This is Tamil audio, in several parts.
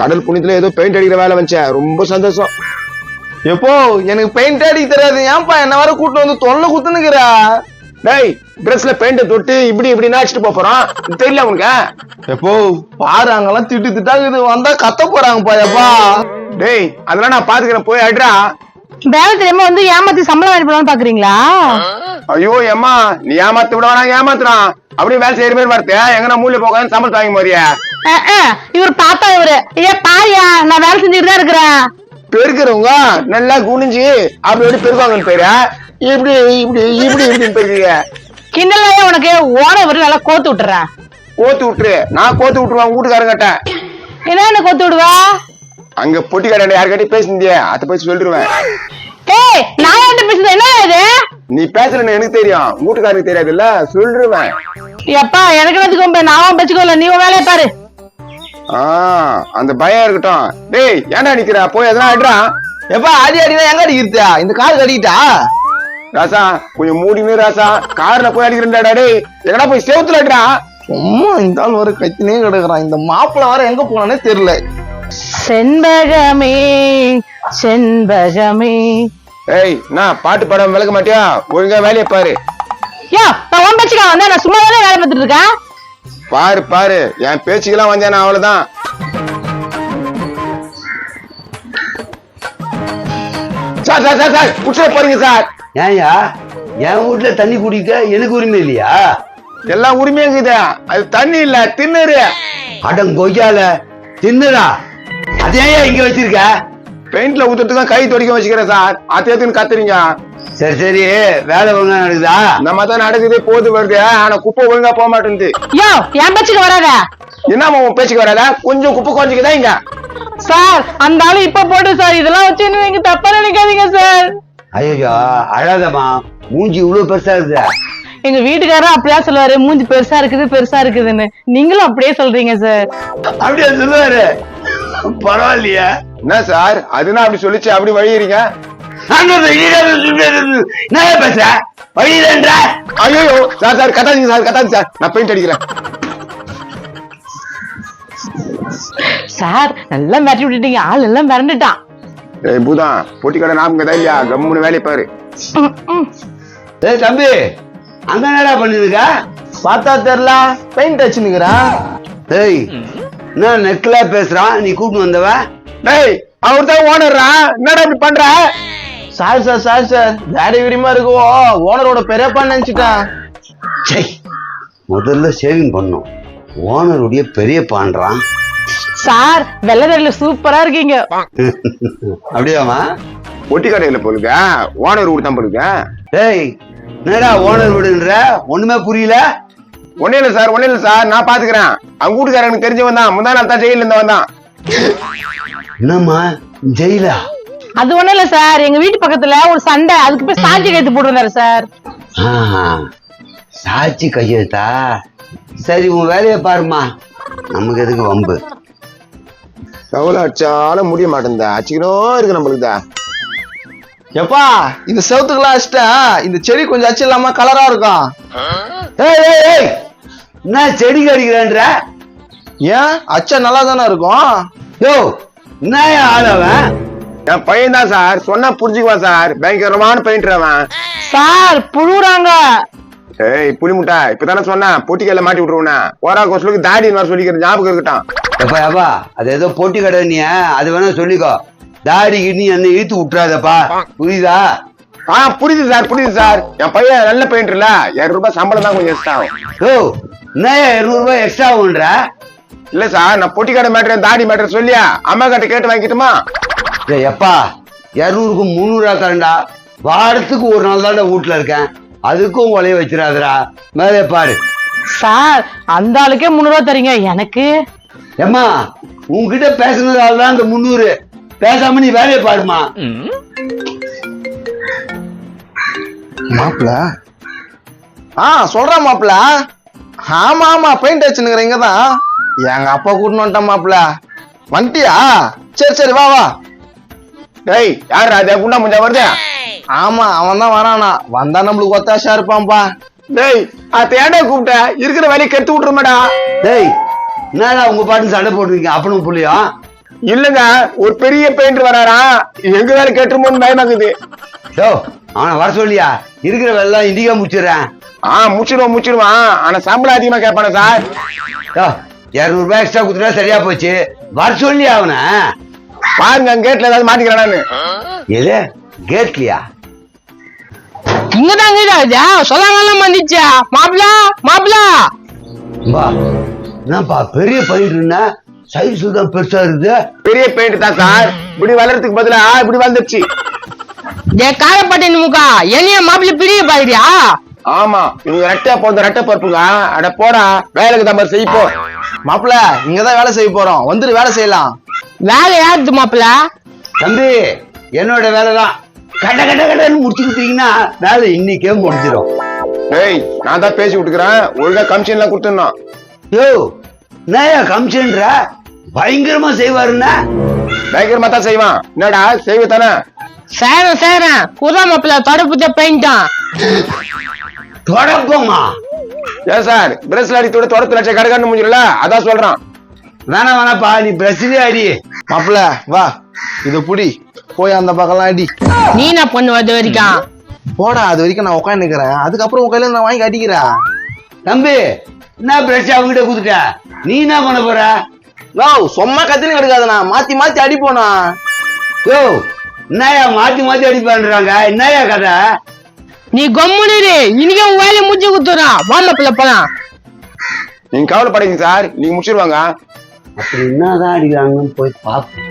கடல் புண்ணியத்துல ஏதோ பெயிண்ட் அடிக்கிற வேலை வந்துச்சேன் ரொம்ப சந்தோஷம். எப்போ? எனக்கு பெயிண்ட் அடிக்க தெரியாது. ஏன்பா என்ன வர கூட்டு வந்து தொல்லை குத்துனுக்குறா? டேய் ட்ரெஸ்ல பெயிண்ட தொட்டு இப்படி இப்படி அடிச்சுட்டு போறோம் இது தெரியல உனக்கு? எப்போ? பாரு அங்கெல்லாம் திட்டு திட்டாக்குது வந்தா கத்த போறாங்கப்பா எப்பா. டேய் அதெல்லாம் நான் பாத்துக்கிறேன். போய் அட்ரா வேலை தெரியாம வந்து ஏமாத்தி சம்பளம் வாங்கி போலாம்னு பாக்குறீங்களா? ஐயோ அம்மா நீ ஏமாத்து விட வேணாம் ஏமாத்துறான். அப்படியே வேலை செய்யற மாதிரி வரத்தே எங்க நான் மூலிய போகாது சம்பளம் வாங்கி போறியா? அஹ், இவர் தாத்தா இவரு. ஐயா பாரியா நான் வேலை செஞ்சுட்டு தான் இருக்கிறேன். பெருக்கிறவங்க நல்லா குனிஞ்சு அப்படி எப்படி பெருக்குவாங்கன்னு பேரு. இப்படி இப்படி இப்படி இப்படின்னு பெருக்குங்க கிண்டல் உனக்கு ஓன இவரு நல்லா கோத்து விட்டுறேன். கோத்து விட்டுரு. நான் கோத்து விட்டுருவேன் வீட்டுக்காரங்கிட்ட என்ன என்ன கோத்து விடுவா? அங்க பொட்டி கடை யாருக்கிட்டயும் பேசியிருந்தியே அதை போய் சொல்லிடுவேன். ஏய் நான் யார்கிட்ட பேசுறது என்ன இது? நீ பேசலன்னு எனக்கு தெரியும். வீட்டுக்காரருக்கு தெரியாதுல்ல சொல்லிடுவேன். எப்பா எனக்கு வச்சுக்கோ நான் வச்சுக்கோல நீ வேலையை பாரு. அந்த பயம் இருக்கட்டும். டேய் ஏன்டா நிக்கிற? போய் எதனா அட்றா எப்பா அடி அடினா எங்க அடிக்கிறதா இந்த கார் கடிக்கிட்டா? ராசா கொஞ்சம் மூடினு ராசா. கார்ல போய் அடிக்கிறேன்டா டேய். எங்கடா போய் செவுத்துல அட்றா சும்மா இந்த ஆள் வர கத்தினே கிடக்குறான். இந்த மாப்பிள்ள வர எங்க போனானே தெரியல. செண்பகமே செண்பகமே. ஏய் நான் பாட்டு பாடம் விளக்க மாட்டியா? ஒழுங்கா வேலையை பாரு. யோ நான் உன் பச்சுக்கா வந்தா நான் சும்மா தானே வேலை பார்த்துட்டு இருக்கேன்? பாரு பாரு. என் பேச்சுக்கெல்லாம் வந்தேன் அவ்வளவுதான். சார் சார் சார் சார் குடிச்சிட போறீங்க சார். ஏன்யா? என் வீட்டுல தண்ணி குடிக்க எனக்கு உரிமை இல்லையா? எல்லாம் உரிமையும் இருக்குது அது தண்ணி இல்ல தின்னுரு. அடம் கொய்யால தின்னுடா. அதே இங்க வச்சிருக்க? பெயிண்ட்ல ஊத்துறதுக்கு கை துடைக்க வச்சுக்கிறேன் சார். அத்தையத்துன்னு கத்துறீங்க. சரி சரி. வேலை ஒழுங்கா நடக்குதா? மாதிரி தான் நடக்குது போது வருது. ஆனா குப்பை ஒழுங்கா போக மாட்டேங்குது யோ என் பச்சுக்கு வராத. என்னம்மா உன் பேச்சுக்கு வராத? கொஞ்சம் குப்பை குறைஞ்சிக்குதா இங்க? சார் அந்த ஆளு இப்ப போட்டு சார் இதெல்லாம் வச்சு நீங்க தப்பா நினைக்காதீங்க சார். ஐயோ அழாதம்மா. மூஞ்சி இவ்வளவு பெருசா இருக்குது எங்க வீட்டுக்காரரும் அப்படியா சொல்லுவாரு மூஞ்சி பெருசா இருக்குது பெருசா இருக்குதுன்னு. நீங்களும் அப்படியே சொல்றீங்க சார். அப்படியே சொல்லுவாரு? பரவாயில்லையா. என்ன சார்? அதுனா அப்படி சொல்லிச்சு அப்படி வழியறீங்க? என்ன பேச வழியிலன்ற ஐயோ சார் சார் கத்தாதீங்க சார் சார். நான் பெயிண்ட் அடிக்கிறேன். சார் நல்லா மிரட்டி விட்டுட்டீங்க. ஆள் எல்லாம் மிரண்டுட்டான். ஏய் பூதா பொட்டி கடை ஞாபகம் தான் இல்லையா? கம்முன்னு வேலையை பாரு. ஏய் தம்பி அங்க என்னடா பண்ணிருக்க? பார்த்தா தெரியல பெயிண்ட் அடிச்சுனுக்குறான் ஏய் என்ன நெக்ல பேசுறான்? நீ கூப்பிட்டு வந்தவ டேய் அவர் தான் ஓனர்ரா என்னடா இப்படி பண்ற? சார் சார் சார் சார் தாடி விரிமா இருக்கோ ஓனரோட பெரியப்பா நினைச்சிட்டேன். சை முதல்ல சேவிங் பண்ணும். ஓனருடைய பெரிய பான்றான் சார் வெள்ளதடியில சூப்பரா இருக்கீங்க. அப்படியாமா பொட்டி கடையில போலுங்க. ஓனர் வீடு தான் போலுங்க. டேய் என்னடா ஓனர் விடுன்ற? ஒண்ணுமே புரியல. ஒன்னும் இல்ல சார் ஒன்னும் இல்ல சார். நான் பாத்துக்கிறேன். அவங்க வீட்டுக்காரனுக்கு தெரிஞ்சவன் தான். முந்தா நாள் தான் ஜெயில இருந்தவன் தான். என்னம்மா ஜெயிலா? அது ஒண்ணும் இல்ல சார் எங்க வீட்டு பக்கத்துல ஒரு சண்டை. அதுக்கு போய் சாட்சி கைத்து போட்டுருந்தாரு சார் சாட்சி கையெழுத்தா? சரி உன் வேலையை பாருமா நமக்கு எதுக்கு வம்பு? எவ்வளவு அடிச்சாலும் முடிய மாட்டேங்குதா அச்சிக்கணும் இருக்கு நம்மளுக்கு தான் எப்பா இந்த செவத்துக்குலாம் அடிச்சிட்டேன் இந்த செடி கொஞ்சம் அச்சு இல்லாம கலரா இருக்கும். ஏய் ஏய் ஏய் என்ன செடி கடிக்கிறேன்ற? ஏன்? அச்சா நல்லா தானே இருக்கும். யோ என்ன ஆளவன் என் பையன் தான் சார். சொன்னா புரிஞ்சுக்குவான் சார். பயங்கரமான பெயிண்டர் அவன். சார் புழுறாங்க ஏய் புளி முட்டை இப்பதானே சொன்னேன். பொட்டிக்கையில மாட்டி விட்டுருவன ஓரா கொசலுக்கு தாடி வர சொல்லிக்கிற ஞாபகம் இருக்கட்டும். எப்பா எப்பா அது ஏதோ போட்டி கடை நீ அது வேணா சொல்லிக்கோ. தாடி கிண்ணி என்ன இழுத்து விட்டுறாதப்பா. புரியுதா? ஆ புரியுது சார் புரியுது சார். என் பையன் நல்ல பெயிண்டர்ல இருநூறு ரூபாய் சம்பளம் தான் கொஞ்சம் எக்ஸ்ட்ரா ஆகும். யோ என்ன இருநூறு ரூபாய் எக்ஸ்ட்ரா ஆகுன்ற இல்ல சார் நான் பொட்டி கடை மேட்டர் தாடி மேட்டர் சொல்லியா? அம்மா கிட்ட கேட்டு வாங்கிட்டுமா? எப்பா இரநூறுக்கு முந்நூறுவா தரேன்டா வாரத்துக்கு ஒரு நாள் தான்டா வீட்டுல இருக்கேன். அதுக்கும் உலைய வச்சிடாதடா. மேலே பாரு. சார் அந்த ஆளுக்கே முந்நூறு ரூபா தரீங்க. எனக்கு? ஏம்மா உன்கிட்ட பேசுனதால தான் இந்த முந்நூறு. பேசாம நீ வேலையை பாருமா மாப்பிள? ஆ சொல்றேன் மாப்பிள. ஆமா ஆமா பெயிண்ட் அடிச்சுனுக்குறேன் இங்க தான் எங்க அப்பா கூட்டின்னு வந்துட்டான் மாப்பிள. வந்துட்டியா சரி சரி வா வா. டேய் யார் அது? குண்டா முஞ்சா வருது? ஆமா அவன் தான் வரானா. வந்தா நம்மளுக்கு ஒத்தாசா இருப்பான்பா டேய் அத ஏன்டா கூப்பிட்ட இருக்கிற வேலையை கெடுத்து விட்டுருமாடா. டேய் என்னடா உங்க பாட்டு சண்டை போட்டுருக்கீங்க? அப்பனும் புள்ளியும் இல்லங்க ஒரு பெரிய பெயிண்டர் வராரா? எங்க வேலை கேட்டுருமோன்னு பயமாக்குது. யோ அவனை வர சொல்லியா? இருக்கிற வெள்ளம் இண்டிகா முடிச்சிடுறேன். ஆ முடிச்சிடுவான் முடிச்சிடுவான். ஆனா சம்பளம் அதிகமா கேட்பானே சார். யோ இரநூறு ரூபாய் எக்ஸ்ட்ரா கொடுத்துட்டா சரியா போச்சு. வர சொல்லியா அவனை? பாருங்க கேட்ல ஏதாவது மாட்டிக்கிறானு எது? கேட்லியா இங்கதான் இங்கடா சொல்லாமலாம் வந்துச்சா மாப்பிள மாப்பிள! பா என்னப்பா பெரிய பயிர்னா சைஸ் தான் பெருசா இருக்குது. பெரிய பெயிண்ட் தான் சார். இப்படி வளர்றதுக்கு பதிலா இப்படி வந்துருச்சு டே காரப்பட்டேன் முக்கா என்னைய மாப்பிள பிரிய பாக்குறியா? ஆமா இவங்க ரெட்டை போந்த ரெட்டை பருப்புங்க. அட போடா வேலைக்கு தான் மாதிரி செய்ப்போ மாப்பிள இங்கதான் வேலை செய்ய போறோம். வந்துட்டு வேலை செய்யலாம். வேலை யாருது மாப்பிள? தம்பி என்னோட வேலை தான் கட கட கடன்னு முடிச்சு கொடுத்தீங்கன்னா வேலை இன்னைக்கே முடிஞ்சிடும். ஏய் நான் தான் பேசி விட்டுக்கிறேன் ஒழுங்கா கமிஷன் எல்லாம் கொடுத்துடணும். யோ என்னயா கமிஷன்ற பயங்கரமா செய்வாருன்னா பயங்கரமா தான் செய்வான். என்னடா செய்வ தானே? சேரம் சேரம் குதா மாப்பிள தொடப்புத்த பெயிண்டான் தொடப்பமா? ஏன் சார் பிரஸ்ல அடித்தோட தொடத்து லட்சம் கடைக்கான்னு முடிஞ்சிடல அதான் சொல்றான். வேணாம் வேணாப்பா நீ பிரச்சனையே அடி மாப்பிள வா. இது புடி. போய் அந்த பக்கம்லாம் அடி. நீ என்ன பண்ணு அது வரைக்கும்? போடா அது வரைக்கும் நான் உட்காந்து நிக்கிறேன் அதுக்கப்புறம் உன் கையில நான் வாங்கி அடிக்கிறேன் தம்பி என்ன பிரச்சனை அவங்ககிட்ட கொடுத்துட்ட? நீ என்ன பண்ண போற? நோ சும்மா கத்தினு கிடக்காதுண்ணா மாத்தி மாத்தி அடிப்போண்ணா. யோ என்னயா மாத்தி மாத்தி அடிப்பான்றாங்க? என்னயா கதை? நீ கம்முனு. இன்னைக்கு உன் வேலையை முடிச்சு கொடுத்துறான் வா மாப்பிள போலாம். நீங்க கவலைப்படாதீங்க சார். நீங்க முடிச்சிருவாங்க. அப்படி என்னதான் அடிக்கிறாங்கன்னு போய் பாப்போம்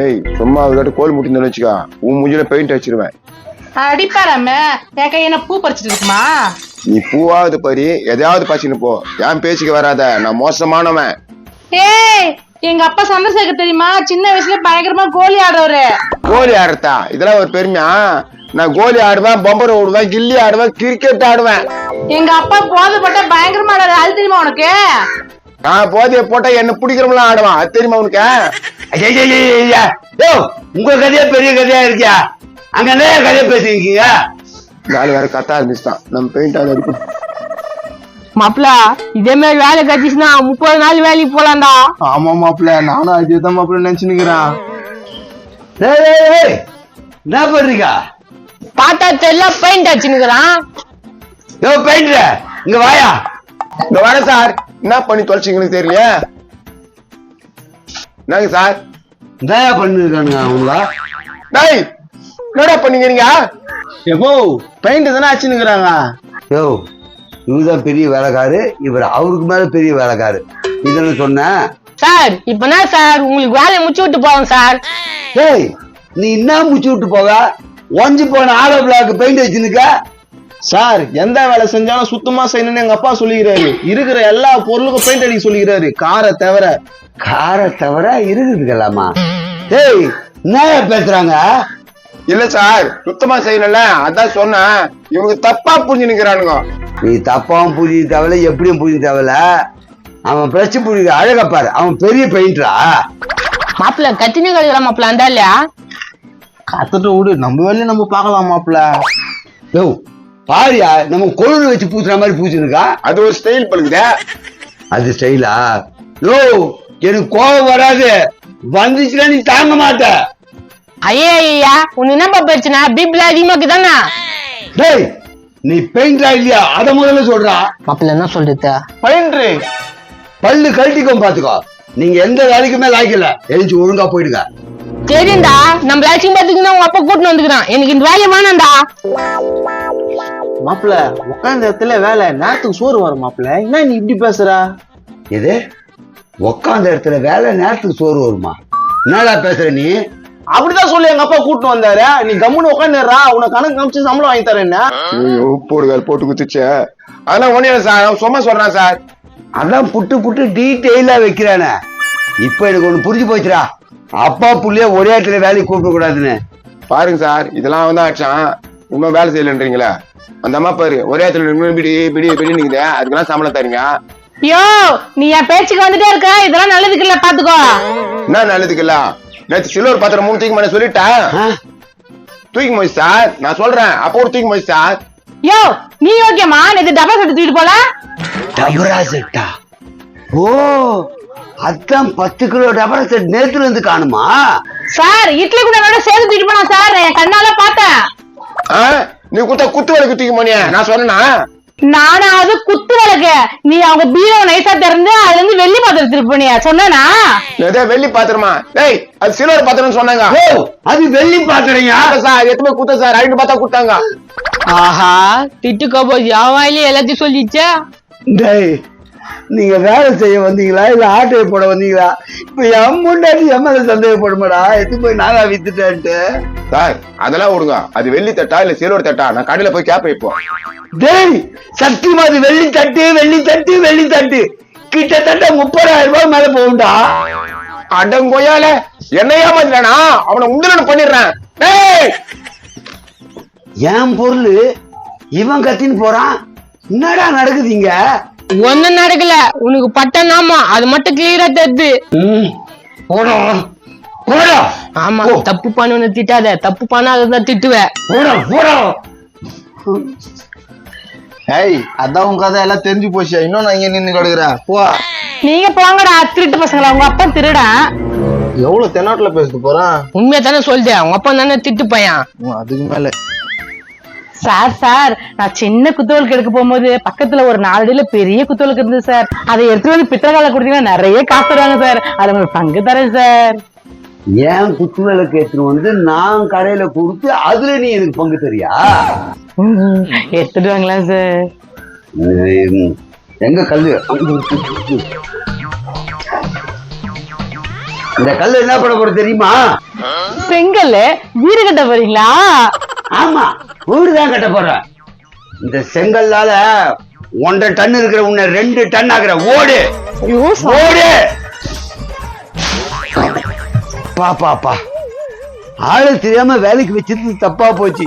ஏய் சும்மா அவர்கிட்ட கோல் முட்டின்னு வச்சுக்கா. உன் மூஞ்சில பெயிண்ட் வச்சிருவேன் அடிப்பாராம என் கையில பூ பறிச்சிட்டு இருக்குமா? நீ பூவாவது பறி எதையாவது பச்சின்னு போ. என் பேச்சுக்கு வராத. நான் மோசமானவன். ஏய் எங்க அப்பா சந்திரசேகர் தெரியுமா? சின்ன வயசுல பயங்கரமா கோலி ஆடுறவரு. கோலி ஆடுறதா? இதெல்லாம் ஒரு பெருமையா? நான் கோலி ஆடுவேன் பம்பர் ஓடுவேன் கில்லி ஆடுவேன் கிரிக்கெட் ஆடுவேன். எங்க அப்பா போதைப்பட்ட பயங்கரமா ஆடுறாரு. அது தெரியுமா உனக்கு? நான் போதைய போட்டா என்ன பிடிக்கிறவங்களாம் ஆடுவான். அது தெரியுமா உனக்கு? உங்க கதையா பெரிய கதையா இருக்கியா? அங்க என்ன கதையை பேசிருக்கீங்க நாலு வேற கத்தா இருந்துச்சுதான். நம்ம பெயிண்ட் ஆகுது அடிக்கும் மாப்பிள இதே மாதிரி வேலை கட்டிச்சுன்னா முப்பது நாள் வேலைக்கு போலாம்டா. ஆமா மாப்பிள. நானும் அதுதான் மாப்பிள நினைச்சு நிக்கிறேன் டேய், டேய், டேய், என்ன பண்றீங்க? பார்த்தா தெரியல பெயிண்ட் அடிச்சுன்னுக்குறான். யோ பெயிண்ட்ர இங்க வாயா. இந்த வர சார். என்ன பண்ணி தொலைச்சிங்கன்னு தெரியலையே? என்னங்க சார்? என்னயா பண்ணிருக்கானுங்க அவங்க டேய் என்னடா பண்ணீங்க நீங்க? எப்போ பெயிண்ட் தானே அடிச்சு நிக்கிறாங்க யோ இவர்தான் பெரிய வேலைக்காரு இவர் அவருக்கு மேல பெரிய வேலைக்காரு. இதெல்லாம் சொன்னேன் சார் இப்ப என்ன சார் உங்களுக்கு வேலையை முடிச்சு விட்டு போவோம் சார். ஏய் நீ என்ன முடிச்சு விட்டு போவ? ஒஞ்சி போன ஆலோ பிளாக் பெயிண்ட் வச்சுருக்க சார் எந்த வேலை செஞ்சாலும் சுத்தமா செய்யணும்னு எங்க அப்பா சொல்லிக்கிறாரு. இருக்கிற எல்லா பொருளுக்கும் பெயிண்ட் அடிக்க சொல்லிக்கிறாரு. காரை தவிர காரை தவிர இருக்குதுக்கலாமா ஏய் என்னயா பேசுறாங்க? இல்ல சார் சுத்தமா செய்யணும்ல. அதான் சொன்னேன். இவனுக்கு தப்பா புரிஞ்சு நிக்கிறானுங்க. நீ தப்பாவும் புரிய தேவையில்ல எப்படியும் புரிய தேவையில்ல. அவன் பிரச்சனை புரியுது அழகப்பாரு அவன் பெரிய பெயிண்டரா மாப்பிள கத்தினு கழுகுற மாப்பிள அந்த இல்லையா? கத்துட்டு விடு. நம்ம வேலையை நம்ம பார்க்கலாம் மாப்பிள யோ பாரியா நம்ம கொழுந்து வச்சு பூசுற மாதிரி பூச்சிருக்கா அது ஒரு ஸ்டைல் பழுகுதே அது ஸ்டைலா யோ எனக்கு கோபம் வராது. வந்துச்சுன்னா நீ தாங்க மாட்ட. ஐயா ஐயா உனக்கு என்னப்பா பிரச்சனை பிபில அதிகமாக்கு தானே? டேய் நீ பெயிண்டரா இல்லையா? அத முதல்ல சொல்றா. மாப்பிள என்ன சொல்றது பெயிண்டரு பல்லு கழட்டிக்கும் பாத்துக்கோ. நீங்க எந்த வேலைக்குமே லாய்க்கல எழுச்சி ஒழுங்கா போயிடுங்க. தெரியும்டா நம்ம லட்சியம் பாத்துக்கினா உங்க அப்பா கூட்டின்னு வந்துக்கிறான். எனக்கு இந்த வேலையை வேணாம்டா மாப்பிள உட்காந்த இடத்துல வேலை நேரத்துக்கு சோறு வரும் மாப்பிள என்ன நீ இப்படி பேசுற? எது? உக்காந்த இடத்துல வேலை நேரத்துக்கு சோறு வருமா? என்னடா பேசுற நீ? அப்படிதான் சொல்லி எங்க அப்பா கூட்டிட்டு வந்தாரு. நீ கம்முன்னு உட்காந்துடுறா உனக்கு கணக்கு காமிச்சு சம்பளம் வாங்கி தரேன் ஐயோ போடுகால் போட்டு குத்துச்சு. அதெல்லாம் ஒண்ணு இல்ல சார். அவன் சும்மா சொல்றான் சார். அதான் புட்டு புட்டு டீட்டெயிலா வைக்கிறானே. இப்ப எனக்கு ஒண்ணு புரிஞ்சு போச்சுடா. அப்பா புள்ளைய ஒரே இடத்துல வேலைக்கு கூப்பிட கூடாதுன்னு பாருங்க சார் இதெல்லாம் வந்து ஆச்சான் இன்னும் வேலை செய்யலன்றீங்களா. அந்த அம்மா பாரு. ஒரே இடத்துல பிடி பிடி பிடி நிக்குது. அதுக்கெல்லாம் சம்பளம் தரீங்க. யோ நீ என் பேச்சுக்கு வந்துட்டே இருக்க. இதெல்லாம் நல்லதுக்கு இல்ல பாத்துக்கோ. என்ன நல்லதுக்குல்ல? நேற்று சில்வர் பாத்திரம் மூணு தூக்கி மாட்டேன் சொல்லிட்டேன்? தூக்கி போச்சு சார் நான் சொல்றேன். அப்போ ஒரு தூக்கி போச்சு சார். யோ நீ ஓகேமா நேத்து டபா செட்டு தூக்கிட்டு போல? டபரா செட்டா ஓ அதான் பத்து கிலோ டபரா செட் நேத்துல இருந்து காணுமா? சார் இட்லி கூட சேர்த்து தூக்கிட்டு போனா சார். என் கண்ணால பார்த்தேன். ஆ? நீ குத்த குத்து வலை குத்திக்க மணியா நான் சொன்னேனா? நானாவது குத்து விளக்கு. நீ அவங்க பீரோ நைசா திறந்து அதுல இருந்து வெள்ளி பாத்திரம் திருப்பினியா சொன்னனா? ஏதோ வெள்ளி பாத்திரமா? டேய் அது சில்வர் பாத்திரம்னு சொன்னாங்க. ஓ அது வெள்ளி பாத்திரையா குத்த சார் எத்தனை குத்த சார் ஐந்து பார்த்தா குத்தாங்க ஆஹா திட்டு கபோஸ் யாவாயிலே எல்லாத்தையும் சொல்லிச்சா. டேய் நீங்க வேலை செய்ய வந்தீங்களா? இல்ல ஆட்டையை போட வந்தீங்களா? இப்ப என் முன்னாடி எம்எல்ஏ சந்தேகப்படுமாடா? எடுத்து போய் நானா வித்துட்டேன்ட்டு. சார் அதெல்லாம் விடுங்க. அது வெள்ளி தட்டா இல்ல சில்வர் தட்டா? நான் கடையில போய் கேப்பேன் இப்போ. டேய் சத்தியமா அது வெள்ளி தட்டு வெள்ளி தட்டு வெள்ளி தட்டு. கிட்டத்தட்ட முப்பதாயிரம் ரூபாய் மேல போகும்டா. அடங்கொய்யால என்ன ஏமாத்திட்டானா? அவனை முந்திரன் பண்ணிடுறேன். டேய்! என் பொருள் இவன் கத்தின்னு போறான். என்னடா நடக்குதுங்க ஒண்ணும் நடக்கல. உனக்கு பட்டனாமா அது மட்டும் கிளியரா தெரியுது போடா. போடா. ஆமா. தப்பு பண்ணு திட்டாத. தப்பு பண்ணாதான் திட்டுவேன் போடா போடா. ஏய் அதான் உன் கதை. எல்லாம் தெரிஞ்சு போச்சு. இன்னும் நான் இங்க நின்னு கிடக்குற போ. நீங்க போங்கடா திருட்டு பசங்களா. உங்க அப்பா திருடா. எவ்வளவு தென்னாட்டுல பேசிட்டு போறான்? உண்மையா தானே சொல்லிட்டேன். உங்க அப்பா தானே திட்டு பையன். அதுக்கு மேல. சார் சார் நான் சின்ன குத்துவலுக்கு எடுக்க போகும்போது பக்கத்துல ஒரு நாலு அடியில பெரிய குத்துவலுக்கு இருந்தது சார் அதை எடுத்துட்டு வந்து பித்தளை கொடுத்தீங்கன்னா நிறைய காசு தருவாங்க சார் அதுல உங்களுக்கு பங்கு தரேன் சார் ஏன் குத்து விளக்கு எடுத்துட்டு வந்து நான் கடையில கொடுத்து அதுல நீ எனக்கு பங்கு தரியா? எடுத்துட்டு வாங்களா சார் எங்க கல்லு? இந்த கல்லு என்ன பண்ண போற தெரியுமா? செங்கல் வீடு கட்ட போறீங்களா? ஆமா. வீடுதான் கட்ட போறேன் இந்த செங்கல்லால ஒன்றரை டன் இருக்கிற உன்னை ரெண்டு டன் ஆகுற ஓடு. ஓடு. பா பா பா. ஆளு தெரியாம வேலைக்கு வச்சது தப்பா போச்சு.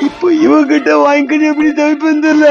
இப்போ இவங்கிட்ட வாங்கிக்கிட்டு எப்படி தவிப்பேன் தெரியல.